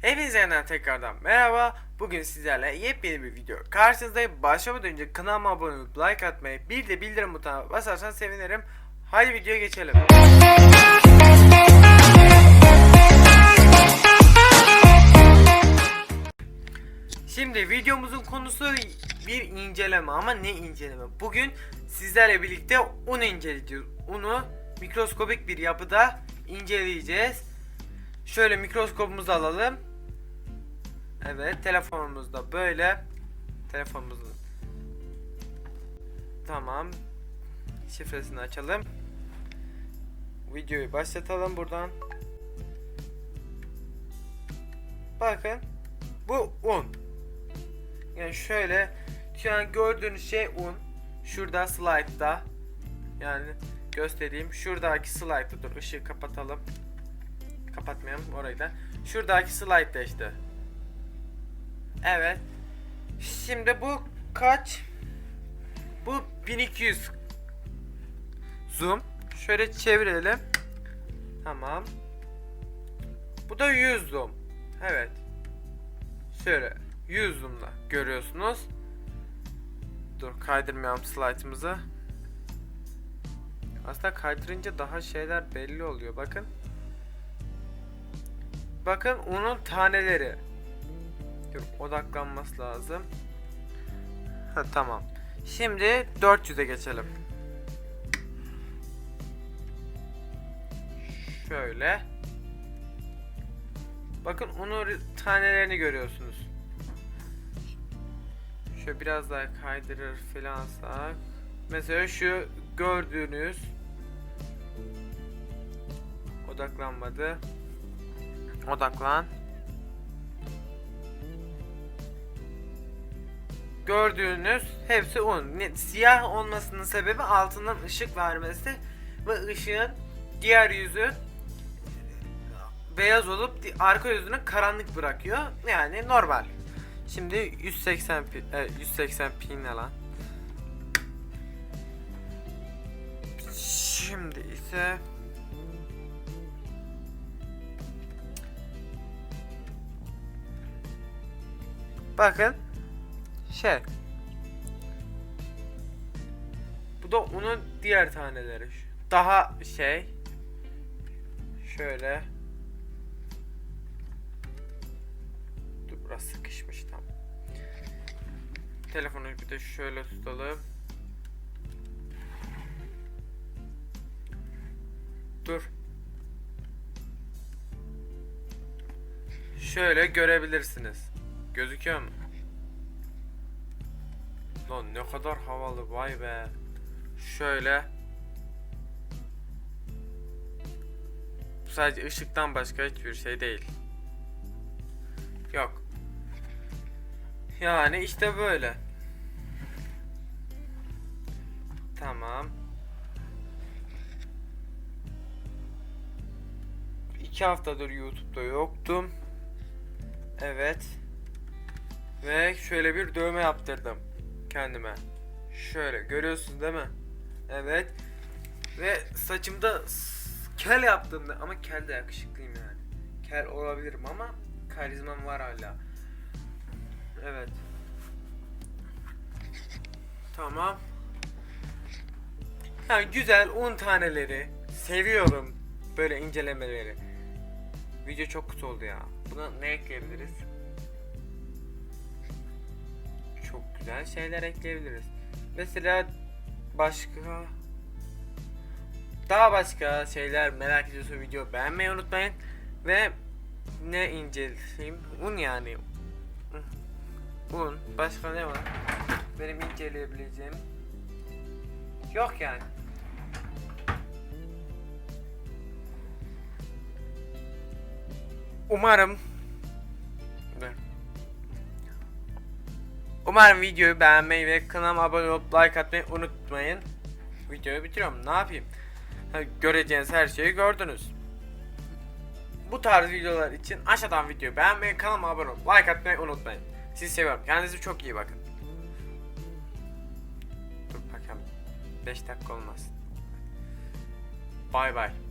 Hepinize yeniden tekrardan merhaba. Bugün sizlerle yepyeni bir video karşınızdayım. Başlamadan önce kanalıma abone olup like atmayı, bir de bildirim butonuna basarsan sevinirim. Hadi videoya geçelim. Şimdi videomuzun konusu bir inceleme ama ne inceleme? Bugün sizlerle birlikte un inceleyeceğiz. Unu mikroskobik bir yapıda inceleyeceğiz. Şöyle mikroskopumuzu alalım. Evet telefonumuz da böyle. Telefonumuzun Tamam. Şifresini açalım. Videoyu başlatalım buradan. Bakın. Bu un. Yani şöyle şu an gördüğünüz şey un. Şurada slide'da. Yani göstereyim. Şuradaki slide'da dur ışığı kapatalım. Kapatmayalım orayı da. Şuradaki slide'da işte. Evet. Şimdi bu kaç? Bu 1200 zoom. Şöyle çevirelim. Tamam. Bu da 100 zoom. Evet. Şöyle 100 zoom'la görüyorsunuz. Dur kaydırmayalım slide'ımızı. Aslında kaydırınca daha şeyler belli oluyor. Bakın. Bakın unun taneleri. Dur odaklanması lazım. Ha tamam. Şimdi 400'e geçelim. Şöyle. Bakın unun tanelerini görüyorsunuz. Şöyle biraz daha kaydırır filansak. Mesela şu gördüğünüz odaklanmadı. Odaklan. Gördüğünüz hepsi un. Siyah olmasının sebebi altından ışık vermesi ve ışığın diğer yüzü beyaz olup arka yüzünü karanlık bırakıyor. Yani normal. Şimdi 180 pi, e, 180 pi ne lan? Şimdi ise Bakın. Şey. Bu da onun diğer taneleri. Daha şey. Şöyle. Dur burası sıkışmış tam. Telefonu bir de şöyle tutalım. Dur. Şöyle görebilirsiniz Gözüküyor mu? Lan ne kadar havalı vay be. Şöyle. Bu sadece ışıktan başka hiçbir şey değil. Yok. Yani işte böyle. Tamam. İki haftadır YouTube'da yoktum. Evet. Ve şöyle bir dövme yaptırdım kendime. Şöyle görüyorsunuz değil mi? Evet. Ve saçımda kel yaptım da ama kel de yakışıklıyım yani. Kel olabilirim ama karizmam var hala. Evet. Tamam. Ha, güzel un taneleri. Seviyorum böyle incelemeleri. Video çok kısa oldu ya. Buna ne ekleyebiliriz? Çok güzel şeyler ekleyebiliriz. Mesela başka daha başka şeyler merak ediyorsa video beğenmeyi unutmayın ve ne inceleyeyim? Un yani. Un. Başka ne var? Benim inceleyebileceğim. Yok yani. Umarım Umarım videoyu beğenmeyi ve kanalıma abone olup like atmayı unutmayın. Videoyu bitiriyorum. Ne yapayım? Göreceğiniz her şeyi gördünüz. Bu tarz videolar için aşağıdan videoyu beğenmeyi, kanalıma abone olup like atmayı unutmayın. Sizi seviyorum. Kendinize çok iyi bakın. Dur bakalım. 5 dakika olmaz. Bay bay.